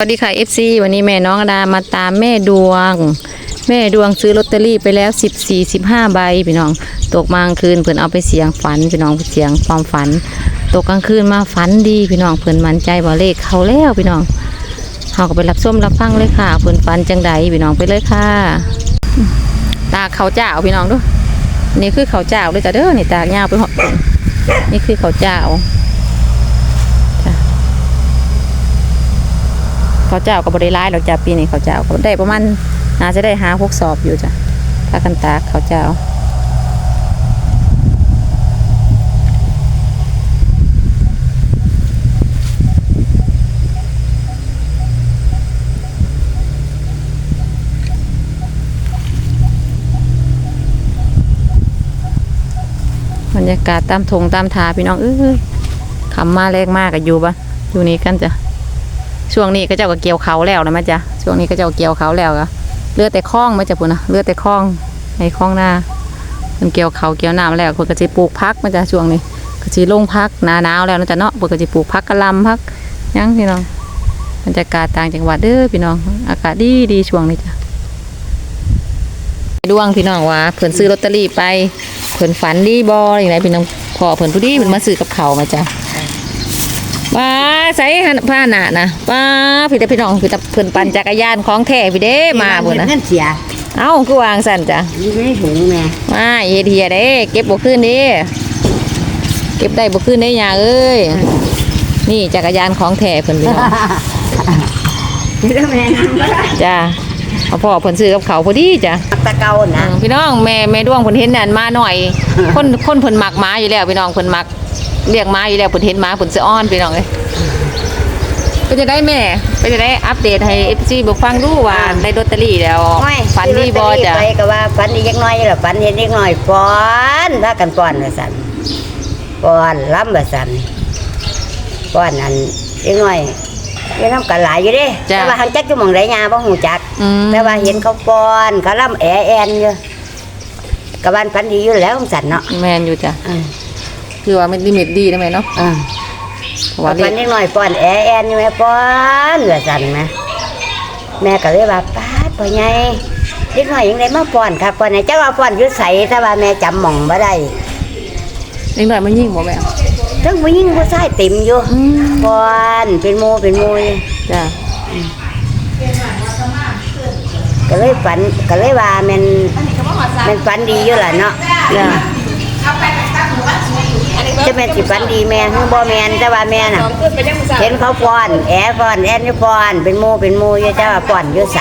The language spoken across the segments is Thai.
สวัสดีค่ะ FC วันนี้แม่น้องดามาตามแม่ดวง แม่ดวงซื้อลอตเตอรี่ไปแล้ว 14 15 ใบพี่น้อง ตกมากลางคืนเพิ่อนเอาไปเสียงฝันพี่น้องเสียงความฝัน ตกกลางคืนมาฝันดีพี่น้องเพิ่อนมั่นใจว่เลขเขาแล้วพี่น้องเฮาก็ไปรับส้มรับฟังเลยค่ะเพิ่อนฝันจังใดพี่น้องไปเลยค่ะ ตาเขาเจ้าพี่น้องดูนี่คือเขาเจ้าเลยจ้ะเด้อนี่ตากยาไปหอดนี่คือเขาเจ้า เขาเจ้าก็บบริร้ายดอกจ้าปีนี้เขาเจ้าก็ได้ประมาณน่าจะได้หาพวกสอบอยู่จ้ะถ้ากันตากเขาเจ้าบรรยากาศตามทงตามทาพี่น้องเอ้ยขำมาแรงมากกับอยู่ปะอยู่นี่กันจ้ะ ช่วงนี้ก็เจ้าก็เกี่ยวเขาแล้วนะแม่จ๊ะช่วงนี้ก็เจ้าเกี่ยวเขาแล้วก็เลือดแต่คล้องแม่จ๊ะพุ่นนะเลือดแต่คล้องในคล้องหน้ามันเกี่ยวเขาเกี่ยวน้ำแล้วคนก็จะปลูกพักแม่จ๊ะช่วงนี้ก็จะลงพักหนาหนาวแล้วนะจ๊ะเนาะเพิ่นก็จะปลูกพักกะลำพักยังพี่น้องบรรยากาศต่างจังหวัดเด้อพี่น้อง อากาศดีดีช่วงนี้จ้ะดวงพี่น้องว่าเพิ่นซื้อลอตเตอรี่ไปเพิ่นฝันดีบ่อย่างไรพี่น้องพอเพิ่นผู้ดีเพิ่นมาซื้อกับเขามาจ้ะ ป้าใส่ผ้าหนานะป้าพี่แต่พี่น้องพี่แต่เพิ่นปั่นจักรยานของแท้พี่เด้มาบุญนะเงินเสียเอ้าคือวางสั่นจ้ะอยู่ในถุงแม่มาเฮ็ดเฮียเด้ เก็บบ่ขึ้นเด้เก็บได้บ่ขึ้นได้ยาเอ้ยนี่จักรยานของแท้เพิ่นพี่น้องเดี๋ยวแม่นั่งก็ได้จ้าเอาพ่อเพิ่นซื้อกับเขาวพอดีจ้ะตะเกาอืนะมพี่น้องแม่แม่ดวงเพิ่นเห็นนั่นมาหน่อย คนคนเพิ่นมักหมาอยู่แล้วพี่น้องเพิ่นมัก เลี้ยงหมาอยู่แล้วเพิ่นเห็นหมาเพิ่นสิอ้อนพี่น้องเอ้ยเป็นจะได้แม่เป็นจะได้อัปเดตให้ FC บ่ฟังดูว่าได้ลอตเตอรี่แล้วโอ้ยฝันดีบ่จ้ะไปก็ว่าฝันดีจักหน้อยล่ะฝันเห็นเด็กน้อยป้อนพากันป้อนว่าซั่นป้อนล้ำว่าซั่นป้อนอันเด็กน้อยเรียนนำกันหลายอยู่เด้จ้ะแต่ว่าหังจักอยู่หม่องใดยาบ่ฮู้จักอืมแต่ว่าเห็นเขาป้อนเขาล้ำแอแอนอยู่ก็บ้านฝันดีอยู่แล้วของสันเนาะแม่นอยู่จ้ะอืม คือว่ามันลิมิตดีนะแม่เนาะอืมเพราะว่าเลวัขนนี้หน่อยป้อนแอแอนอยู่แม่ป้อนเหลือสันนะแม่ก็เลยว่าป้าดพ่อใหญ่เด็กน้อยยังไงมาป้อนครับป้อนไหนเจ้าว่าป้อนอยุ่ใสถ้าว่าแม่จำหม่องบ่ได้เล็กน้อยมันยิ่งบ่แม่ทั้งผู้หญิงผู้ชายเต็มอยู่อืมป้อนเป็นโมเป็นโมอยู่จ้ะก็เลยฝันก็เลยว่าแมันแมันฝันดีอยู่ล่ะเนาะจ้ะ จะแม่นสิฝันดีแม่คือบ่แม่นแต่ว่าแม่น่ะเห็นเขาป้อน แอป้อนแอนอยู่ป้อน เป็นโมเป็นโมอยู่แต่ว่าป้อนอยู่ใส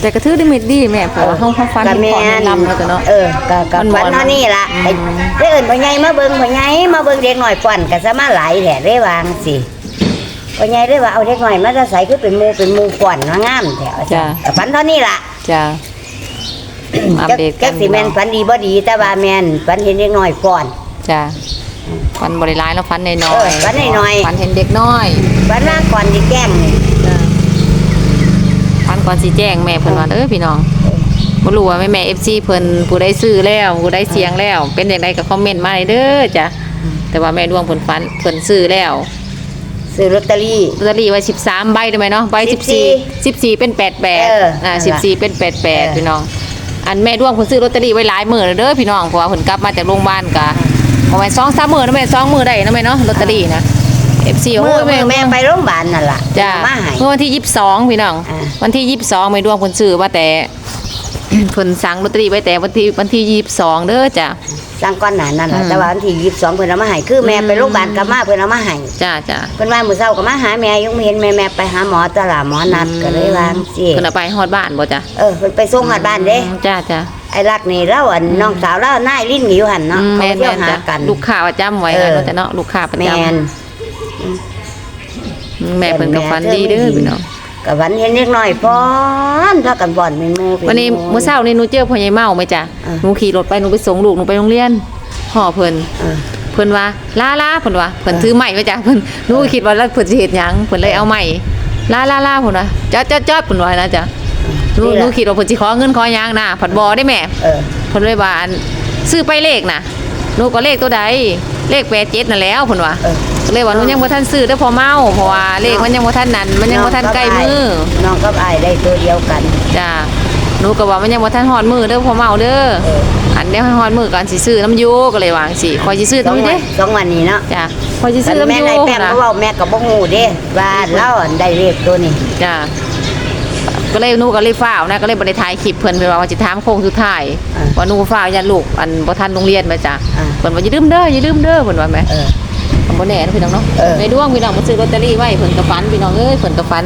แต่ก็ถือลิมิตดีแม่เพราะว่าห้องห้องฟันก็ที่แม่พอแนะนนำแล้วจ้ะเนาะเออก็ก็มันบ่ฝันเท่านี้ล่ะอืมไอ้เด้อเอิ้นพ่อใหญ่มาเบิ่งพ่อใหญ่มาเบิ่งเด็กน้อยป้อนก็สมาหลายแท้ได้วางสิพ่อใหญ่ได้ว่าเอาเด็กน้อยมาจะใส่คือเป็นหมู่เป็นหมู่ป้อนว่างามแท้ว่าซั่นก็ฝันเท่านี้ล่ะจ้ะ อัปจักเดตกัจันกสิแม่นฝันดีบ่ดีแต่ว่าแม่นฝันเห็นเด็กน้อยป้อน จ้ะฟันบริร้ายแล้วฟันน้อยเออฟันน้อยๆ ฟันเห็นเด็กน้อยฝันว่าก่อนสิแกล้งนี่จ้ะฟันก่อนสีแจ้งแม่เพิ่นว่าเออพี่น้องบ่รู้ว่าแม่แม่ FC เพิ่นผู้ได้ซื้อแล้วผู้ได้เสียงแล้ว เป็นอย่างไรก็คอมเมนต์มาเลยเด้อจ้ะแต่ว่าแม่ดวงเพิ่นฟันเพิ่นซื้อแล้วซื้อลอตเตอรี่ ลอตเตอรี่ไว้13ใบได้ไหมเนาะใบ14 14 เป็นเออ88อ่านั่นล่ะ14 เป็นเออ88พี่น้อง อันแม่ดวงเพิ่นซื้อลอตเตอรี่ไว้หลายมื้อแล้วเด้อพี่น้องเพราะว่าเพิ่นกลับมาจากโรงพยาบาลก็ประมาณ2-3มื้อนะแม่2มื้อได้นะแม่เนาะลอตเตอรี่นะ FC โอ้เมื่อยแม่แม่ไปโรงพยาบาลนั่นล่ะจ้าเอามาให้เมื่อวันที่ยี่สิบสองพี่น้องอ่าวันที่ยี่สิบสองไม่ดวงคนซื้อว่าแต่เพิ่นสั่งลอตเตอรี่ไว้แต่วันที่วันที่ยี่สิบสองเด้อจ้ะ สร้างก้อนหนานั่นล่ะอืม แต่ว่าวันที่22เพิ่นเอามาให้คือแม่อืมไปโรงพยาบาลกลับมาเพิ่นเอามาให้จ้าจ้าเพิ่นว่ามื้อเช้าก็มาหาแม่ยังไม่เห็นแม่แม่ไปหาหมอตลาดหมอนัดก็เลยวาจั่งสิเพิ่นเอาไปฮอดบ้านบ่จ้ะเออเพิ่นไปส่งฮอดบ้านเด้อืมจ้าจ้าไอ้รักนี่เราอันน้องสาวเรานายลิ้นอยู่หั่นเนาะอืมเขาแม่นเที่ยแม่วนหาจ้ะกัน ลูกค้าประจำไว้เออ เนาะจ้ะเนาะลูกค้าประจแม่นำแม่เพิ่นก็ฝันดีเด้อพี่น้อง ก็วันเห็นเล็กน้อยป้อนพากันบ่อนเป็นหมู่เป็วันนี้หมื้อเช้านี่หนูเจอพ่อใหญ่เมาไหมจ้ะอ่า หนูขี่รถไปหนูไปส่งลูกหนูไปโรงเรียนห่อเพิ่นเออ เพิ่นว่าลาลาเพิ่นว่าเพิ่นเออถือไม้ไว้จ้ะเพิ่นหนูก็คิดว่าแล้วเพิ่นสิเฮ็ดหยังเพิ่นเลยเอาไม้ลาลาลาเพิ่นว่าจอดจอดจอดเพิ่นว่านะจ้ะหนูนี่หล่ะนูคิดว่าเพิ่นสิขอเงินขอหยังนะผัดบ่ได้แม่ เออเพิ่นเลยว่าอันซื้อไปเลขน่ะหนูก็เลขตัวใดเลข87นั่นแหล้วเพิ่นว่า เออ ก็เลยว่าหนูยังบ่ทันซื้อเด้อพอเมาเพราะว่าเลขมันยังบ่ทันนั่นมันยังบ่ทันใกล้มือน้องกับอายได้ตัวเดียวกัน จ้าหนูก็ว่ามันยังบ่ทันฮอดมือเด้อพอเมาเด้อเออ อันเดียวให้ฮอดมือก่อนสิซื้อน้ำยูก็เลยวางสิคอยสิซื้อสองน้ำยูวัเด้นสองวันนี้เนาะจ้าคอยสิคัซื้นอน้ำแม่ยูนายแป้งนะ เขาเว้าแม่ก็บ่ฮู้เด้ว่าเราได้เลขตัวนี้จ้าก็เลยหนูก็เลยฟ้าวนะก็เลยบ่ได้ถ่ายคลิปเพิ่นไปว่าว่าสิถามโค้งสุดท้ายอ่าว่าหนูฟ้าวยันลูกอันบ่ทันโรงเรียนแม่จ้าอ่า เพิ่นว่าอย่าลืมเด้ออย่าลืมเด้อเพิ่นว่าแม่เออ ผมบ่แน่นะพี่น้องเนาะเออ ในดวงพี่น้องมาซื้อลอตเตอรี่ไว้เพิ่นก็ฝันพี่น้องเอ้ยเพิ่นก็ฝัน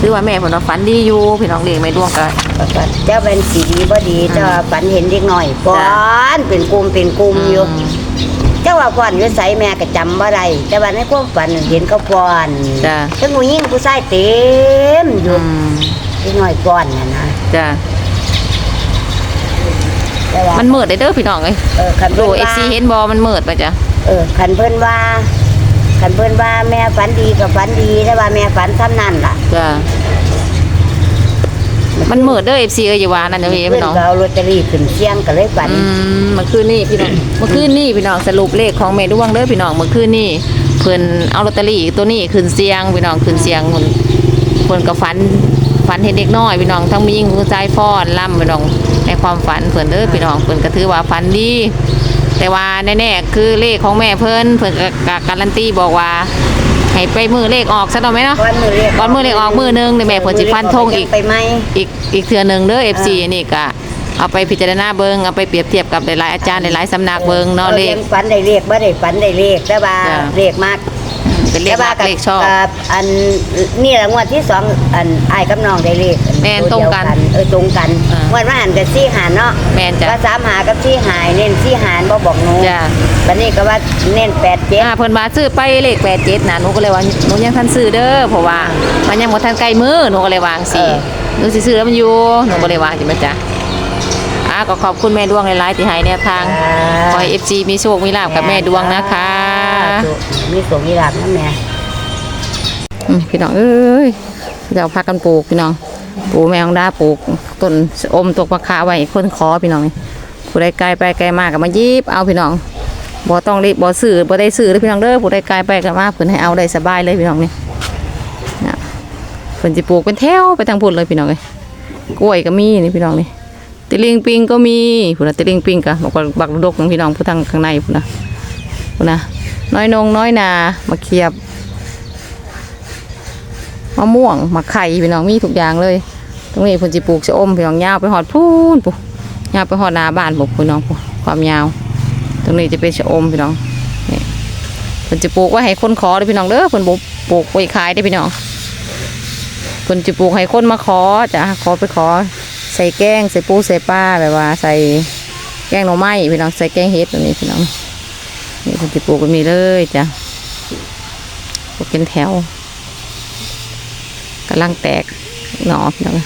คือว่าแม่เพิ่นว่าฝันดีอยู่พี่น้องเลี้ยงแม่ดวงก็ก็ เจ้าเป็นสีดีบ่ดีเจ้าฝันเห็นเด็กน้อยฟ้อนเป็นกลุ่มเป็นกลุ่มอยู่ เจ้าว่าฟ้อนอยู่ไสแม่ก็จำบ่ได้แต่ว่าในความฝันเห็นเขาฟ้อนจ้ะ ทั้งผู้หญิงผู้ชายเต็มออืยู่มเด็กน้อยฟ้อนน่ะนะจ้ะแต่ว่ามันมืดได้เด้อพี่น้องเอ้ยเออคันดูเพิ่นเอว่าซีเห็นบ่มันมืดป่ะจ้ะเออคันเพิ่นว่า คันเพิ่นว่าแม่ฝันดีก็ฝันดีแต่ว่าแม่ฝันซ้ำนั่นล่ะจ้ะมันมืดเด้อ FC เอ้ยอย่าว่านั่นเด้อพี่เพิ่นน้อง ก็เอาลอตเตอรี่ขึ้นเสียงก็เลยฝัน อืมเมื่อคืนนี้พี่น้อง เมื่อคืนนี้พี่น้องสรุปเลขของแม่ดวงเด้อพี่น้องเมื่อคืนนี้เพิ่นเอาลอตเตอรี่ตัวนี้ขึ้นเสียงพี่น้องขึ้นเสียงเพิ่นเพิ่นก็ฝันฝันเห็นเด็กน้อยพี่น้องทั้งมียิงผู้ชายฟ้อนล่ำพี่น้องในความฝันเพิ่นเด้อพี่น้องเพิ่นก็ถือว่าฝันดี แต่ว่าแน่ๆคือเลขของแม่เพิ่นเพิ่นก็ก็การันตีบอกว่าให้ไปมือเลขออกซะหน่อยไหมเนาะก่อนมือเรียกก่อนมือเลขออกมือหนึงเดี๋ยวแม่เพิ่นสิฟันธงอีกไปไหมอีกอีกเทื่อหนึงเด้อ FC นี่ก็เอาไปพิจารณาเบิงเอาไปเปรียบเทียบกับหลายๆอาจารย์หลายๆสำนักเบิงเนาะเลขยังฝันได้เลขบ่ได้ฝันได้เลขแต่ว่าจ้ะ เลขมาก เป็นเลขแต่รัว่ากกับเลขชอบกับอันนี่แหละงวดที่สองอันอ้ายกับน้องได้เลขแม่นตัวเดียวตรงกันเออตรงกันอ่างวดว่าหันกับซี่หาเนาะแม่นจ้ะก็สามหากับซี่หายเน้นซี่หารบ่บอกหนูจ้ะวันนี้ก็ว่าเน้นแปดเจ็ดอ่าเพิ่นว่าซื้อไปเลข87นะหนูก็เลยว่าหนูยังทันซื้อเด้อเพราะว่ามันยังบ่ทันใกล้มือหนูก็เลยวางสิหนูสิซื้อแล้วมันอยู่หนูก็เลยวางสิมาจ้ะ อ่าก็ขอบคุณแม่ดวงหลายๆที่ให้แนวทางขอให้ FC มีโชคมีลาภกับแม่ดวงนะคะมีสงมีลาบนะแม่อืมพี่น้องเอ้ยเราพากันปลูกพี่น้องปลูกแมงดาปลูกต้นอมตกปลาคาไว้คนขอพี่น้องนี่ผู้ใดไกลไปไกลมาก็มายิบเอาพี่น้องบ่ต้องรีบบ่ซื้อบ่ได้ซื้อเลยพี่น้องเด้อผู้ใดไกลไปก็มาเพิ่นให้เอาได้สบายเลยพี่น้องนี่นะเพิ่นสิปลูกเป็นแถวไปทางพุ่นเลยพี่น้องเอ้ยกล้วยก็มีนี่พี่น้องนี่ ตะลิงปิงก็มีพุ่นน่ะตะลิงปิงก็บอกว่าบักดกของพี่น้องผู้ทางข้างในพุ่นน่ะพุ่นน่ะน้อยนงน้อยนามาเขียบมะม่วงมะไข่พี่น้องมีทุกอย่างเลย ตรงนี้พิ่นสิปลูกชะอมพี่น้องยาวไปหอดพูนปุ๊ยาวไปหอดนาบ้านปุ๊พี่น้องความยาว ตรงนี้จะเป็นชะอมพี่น้องนี่พิ่นจะปลูกไว้ให้คนขอเด้อพี่น้องเด้อเพิ่นปลูกไว้ขายได้พี่น้องเพิ่นจะปลูกให้คนมาขอจ้ะขอไปขอ ส่แกงใส่ปูใส่ปลาแบบว่า ใส่แกงหน่อไม้พี่น้องใส่แกงเห็ดแบบนี้พี่น้องนี่เพิ่นจะปลูก็มีเลยจ้ะปลูกเป็นแถวกำลังแตกหนอพี่น้อง